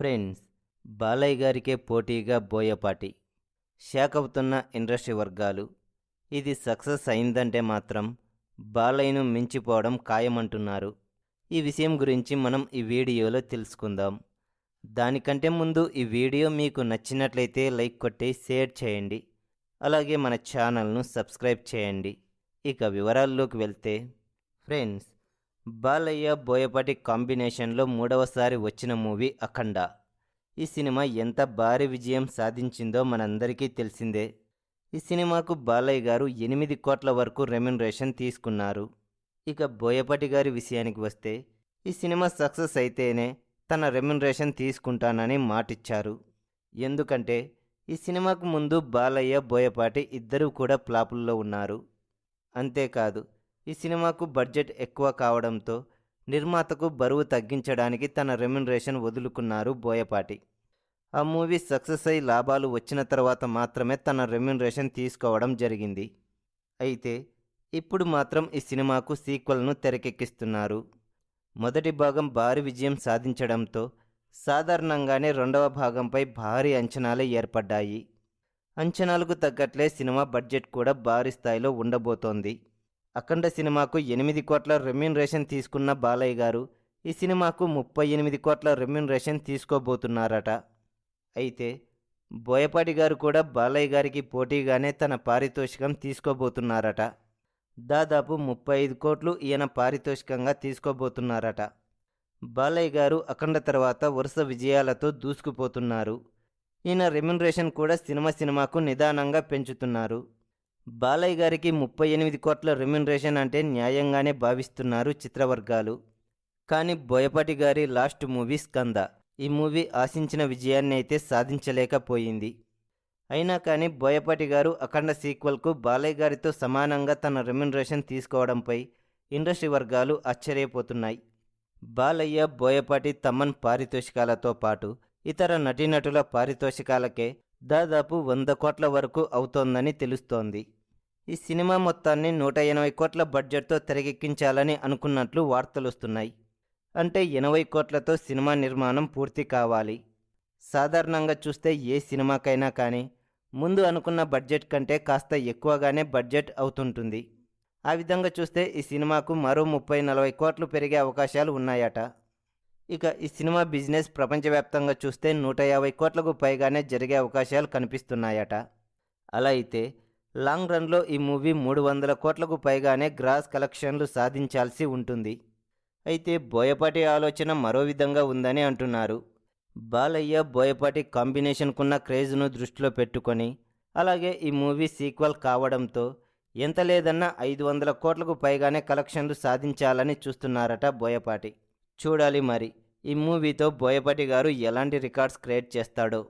Friends Balayya గారికే పోటీగా Boyapati. Shock అవుతున్న ఇండస్ట్రీ వర్గాలు ఇది సక్సెస్ అయిందంటే మాత్రం బాలయ్యను మించిపోవడం ఖాయమంటున్నారు. ఈ విషయం గురించి మనం ఈ వీడియోలో తెలుసుకుందాం. దానికంటే ముందు ఈ వీడియో మీకు నచ్చినట్లయితే లైక్ కొట్టి షేర్ చేయండి. అలాగే మన ఛానల్ను సబ్స్క్రైబ్ చేయండి. ఇక వివరాల్లోకి వెళ్తే ఫ్రెండ్స్ బాలయ్య బోయపాటి కాంబినేషన్లో మూడవసారి వచ్చిన మూవీ అఖండ. ఈ సినిమా ఎంత భారీ విజయం సాధించిందో మనందరికీ తెలిసిందే. ఈ సినిమాకు బాలయ్య గారు ఎనిమిది కోట్ల వరకు రెమ్యునరేషన్ తీసుకున్నారు. ఇక బోయపాటి గారి విషయానికి వస్తే ఈ సినిమా సక్సెస్ అయితేనే తన రెమ్యునరేషన్ తీసుకుంటానని మాటిచ్చారు. ఎందుకంటే ఈ సినిమాకు ముందు బాలయ్య బోయపాటి ఇద్దరూ కూడా ఫ్లాపుల్లో ఉన్నారు. అంతేకాదు ఈ సినిమాకు బడ్జెట్ ఎక్కువ కావడంతో నిర్మాతకు బరువు తగ్గించడానికి తన రెమ్యునరేషన్ వదులుకున్నారు బోయపాటి. ఆ మూవీ సక్సెస్ అయి లాభాలు వచ్చిన తర్వాత మాత్రమే తన రెమ్యునరేషన్ తీసుకోవడం జరిగింది. అయితే ఇప్పుడు మాత్రం ఈ సినిమాకు సీక్వెల్ను తెరకెక్కిస్తున్నారు. మొదటి భాగం భారీ విజయం సాధించడంతో సాధారణంగానే రెండవ భాగంపై భారీ అంచనాలే ఏర్పడ్డాయి. అంచనాలకు తగ్గట్లే సినిమా బడ్జెట్ కూడా భారీ స్థాయిలో ఉండబోతోంది. అఖండ సినిమాకు ఎనిమిది కోట్ల రెమ్యూనరేషన్ తీసుకున్న బాలయ్య గారు ఈ సినిమాకు ముప్పై ఎనిమిది కోట్ల రెమ్యూనరేషన్ తీసుకోబోతున్నారట. అయితే బోయపాటి గారు కూడా బాలయ్య గారికి పోటీగానే తన పారితోషికం తీసుకోబోతున్నారట. దాదాపు ముప్పై ఐదు కోట్లు ఈయన పారితోషికంగా తీసుకోబోతున్నారట. బాలయ్య గారు అఖండ తర్వాత వరుస విజయాలతో దూసుకుపోతున్నారు. ఈయన రెమ్యునరేషన్ కూడా సినిమా సినిమాకు నిదానంగా పెంచుతున్నారు. బాలయ్య గారికి ముప్పై ఎనిమిది కోట్ల రెమ్యునరేషన్ అంటే న్యాయంగానే భావిస్తున్నారు చిత్రవర్గాలు. కానీ బోయపాటి గారి లాస్ట్ మూవీ స్కంద. ఈ మూవీ ఆశించిన విజయాన్ని అయితే సాధించలేకపోయింది. అయినా కానీ బోయపాటి గారు అఖండ సీక్వెల్కు బాలయ్య గారితో సమానంగా తన రెమ్యునరేషన్ తీసుకోవడంపై ఇండస్ట్రీ వర్గాలు ఆశ్చర్యపోతున్నాయి. బాలయ్య బోయపాటి తమ్మన్ పారితోషికాలతో పాటు ఇతర నటీనటుల పారితోషికాలకే దాదాపు వంద కోట్ల వరకు అవుతోందని తెలుస్తోంది. ఈ సినిమా మొత్తాన్ని నూట ఎనభై కోట్ల బడ్జెట్తో తెరకెక్కించాలని అనుకున్నట్లు వార్తలొస్తున్నాయి అంటే ఎనభై కోట్లతో సినిమా నిర్మాణం పూర్తి కావాలి. సాధారణంగా చూస్తే ఏ సినిమాకైనా కానీ ముందు అనుకున్న బడ్జెట్ కంటే కాస్త ఎక్కువగానే బడ్జెట్ అవుతుంటుంది. ఆ విధంగా చూస్తే ఈ సినిమాకు మరో ముప్పై నలభై కోట్లు పెరిగే అవకాశాలు ఉన్నాయట. ఇక ఈ సినిమా బిజినెస్ ప్రపంచవ్యాప్తంగా చూస్తే నూట యాభై కోట్లకు పైగానే జరిగే అవకాశాలు కనిపిస్తున్నాయట. అలా అయితే లాంగ్ రన్లో ఈ మూవీ మూడు వందల కోట్లకు పైగానే గ్రాస్ కలెక్షన్లు సాధించాల్సి ఉంటుంది. అయితే బోయపాటి ఆలోచన మరో విధంగా ఉందని అంటున్నారు. బాలయ్య బోయపాటి కాంబినేషన్కున్న క్రేజ్ను దృష్టిలో పెట్టుకొని అలాగే ఈ మూవీ సీక్వెల్ కావడంతో ఎంత లేదన్నా ఐదు వందల కోట్లకు పైగానే కలెక్షన్లు సాధించాలని చూస్తున్నారట బోయపాటి. చూడాలి మరి ఈ మూవీతో బోయపాటి గారు ఎలాంటి రికార్డ్స్ క్రియేట్ చేస్తాడో.